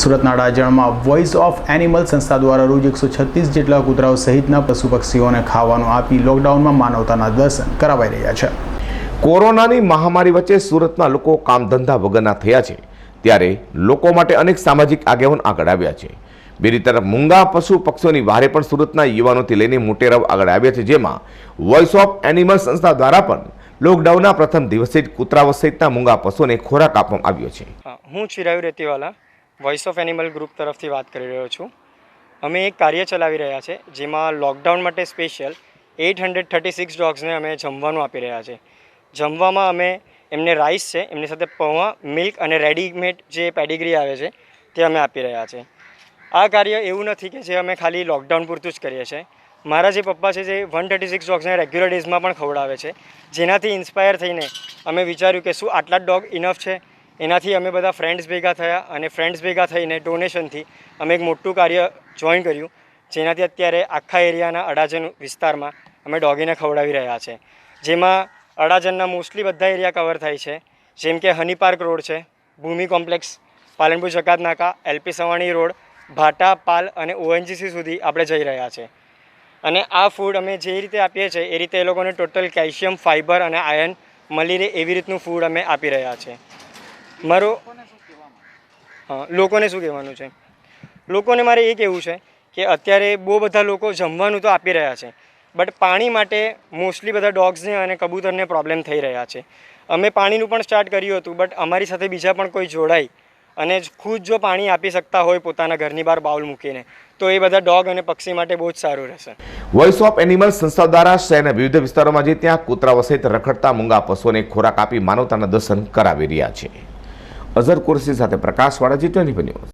સુરતના અડાજણમાં voice of animal સંસ્થા દ્વારા રોજ એકસો છત્રીસ જેટલા કૂતરાઓ સહિતના પશુ પક્ષીઓને ખાવાનું આપી લોકડાઉનમાં માનવતાના દર્શન કરાવાઈ રહ્યા છે. કોરોનાની મહામારી વચ્ચે સુરતના લોકો કામ ધંધા વગરના થયા છે. ત્યારે લોકો માટે અનેક સામાજિક આગેવાન આગળ આવ્યા છે. બીજી તરફ મૂંગા પશુ પક્ષીઓની વારે પણ સુરતના યુવાનોથી લઈને મોટેરાવ આગળ આવ્યા છે જેમાં વોઇસ ઓફ એનિમલ સંસ્થા દ્વારા પણ લોકડાઉનના પ્રથમ દિવસે જ કૂતરાઓ સહિતના મૂંગા પશુઓને ખોરાક આપવામાં આવ્યો છે. હું હું Chirayu Retiwala. Voice of animal group તરફથી વાત કરી રહ્યો છું. અમે એક કાર્ય ચલાવી રહ્યા છે, જેમાં લોકડાઉન માટે special eight hundred thirty six ડોગ્સને અમે જમવાનું આપી રહ્યા છે. જમવામાં અમે એમને રાઈસ છે, એમની સાથે પૌવા મિલ્ક અને રેડીમેડ જે પેડિગ્રી આવે છે, તે અમે આપી રહ્યા છે. આ કાર્ય એવું નથી કે જે અમે ખાલી લોકડાઉન પૂરતું જ કરીએ છીએ. મારા જે પપ્પા છે, જે વન થર્ટી સિક્સ ડોગ્સને રેગ્યુલર ડેઝમાં પણ ખવડાવે છે, જેનાથી ઇન્સ્પાયર થઈને અમે વિચાર્યું કે શું આટલા ડોગ ઇનફ છે? એનાથી અમે બધા ફ્રેન્ડ્સ ભેગા થયા અને ફ્રેન્ડ્સ ભેગા થઈને ડોનેશનથી અમે એક મોટું કાર્ય જોઈન કર્યું, જેનાથી અત્યારે આખા એરિયાના અડાજન વિસ્તારમાં અમે ડોગીને ખવડાવી રહ્યા છે. જેમાં અડાજનના મોસ્ટલી બધા એરિયા કવર થાય છે. જેમ કે હની પાર્ક રોડ છે, Bhumi complex, Palanpur Jakatnaka LP Savani road, Bhata, Pal અને ઓએનજીસી સુધી આપણે જઈ રહ્યા છે. અને આ ફૂડ અમે જે રીતે આપીએ છીએ, એ રીતે એ લોકોને ટોટલ કેલ્શિયમ ફાઇબર અને આયર્ન મળી રહે એવી રીતનું ફૂડ અમે આપી રહ્યા છે. મારો હા, લોકોને શું કહેવાનું છે? લોકોને મારે એ કહેવું છે કે અત્યારે બહુ બધા લોકો જમવાનું તો આપી રહ્યા છે, બટ પાણી માટે મોસ્ટલી બધા ડોગ્સને અને કબૂતરને પ્રોબ્લેમ થઈ રહ્યા છે. અમે પાણીનું પણ સ્ટાર્ટ કર્યું હતું બટ અમારી સાથે બીજા પણ કોઈ જોડાઈ અને ખુદ જો પાણી આપી શકતા હોય પોતાના ઘરની બહાર બાઉલ મૂકીને, તો એ બધા ડોગ અને પક્ષી માટે બહુ જ સારું રહેશે. વોઇસ ઓફ એનિમલ સંસ્થા દ્વારા શહેરના વિવિધ વિસ્તારોમાં જે ત્યાં કૂતરા વસે રખડતા મૂંગા પશુઓને ખોરાક આપી માનવતાના દર્શન કરાવી રહ્યા છે. અઝર કુરસી સાથે પ્રકાશવાળા જી ટ્વેન્ટી ન્યૂઝ